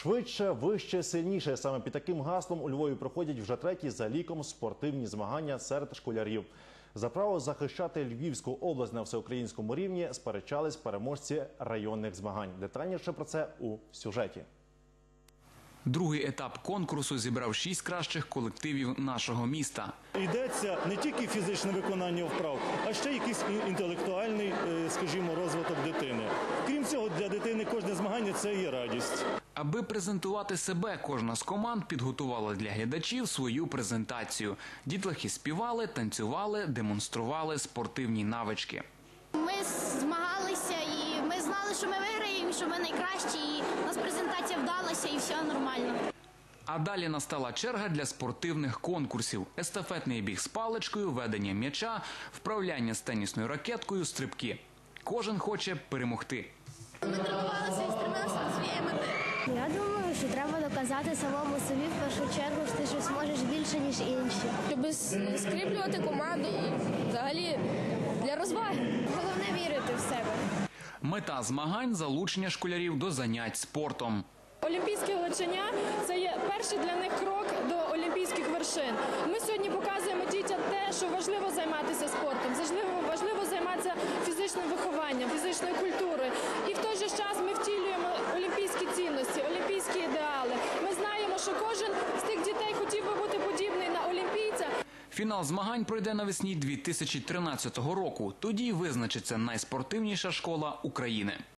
Швидше, вище, сильніше. Саме під таким гаслом у Львові проходять вже треті за ліком спортивні змагання серед школярів. За право захищати Львівську область на всеукраїнському рівні сперечались переможці районних змагань. Детальніше про це у сюжеті. Другий етап конкурсу зібрав шість кращих колективів нашого міста. Йдеться не тільки фізичне виконання вправ, а ще якийсь і- інтелектуальний, е, скажімо, розвиток дитини. Крім цього, для дитини кожне змагання це є радість. Аби презентувати себе, кожна з команд підготувала для глядачів свою презентацію. Дітлахи співали, танцювали, демонстрували спортивні навички. Ми змагалися і ми знали, що ми виграємо, що ми найкращі, і у нас презентація вдалася, і все нормально. А далі настала черга для спортивних конкурсів: естафетний біг з паличкою, ведення м'яча, вправляння з тенісною ракеткою, стрибки. Кожен хоче перемогти. Ми тренувалися і стремилися мети. Я думаю, що треба доказати самому собі в першу чергу, що ти щось можеш більше, ніж інші. щоб скріплювати команду і взагалі для розваги. Головне вірити в себе. Мета змагань залучення школярів до занять спортом. Олімпійське гличення це є перший для них крок до олімпійських вершин. Ми сьогодні показуємо дітям те, що важливо займатися спортом, тих дітей хотів би бути подібний на олімпійця. Фінал змагань пройде навесні 2013 року. Тоді визначиться найспортивніша школа України.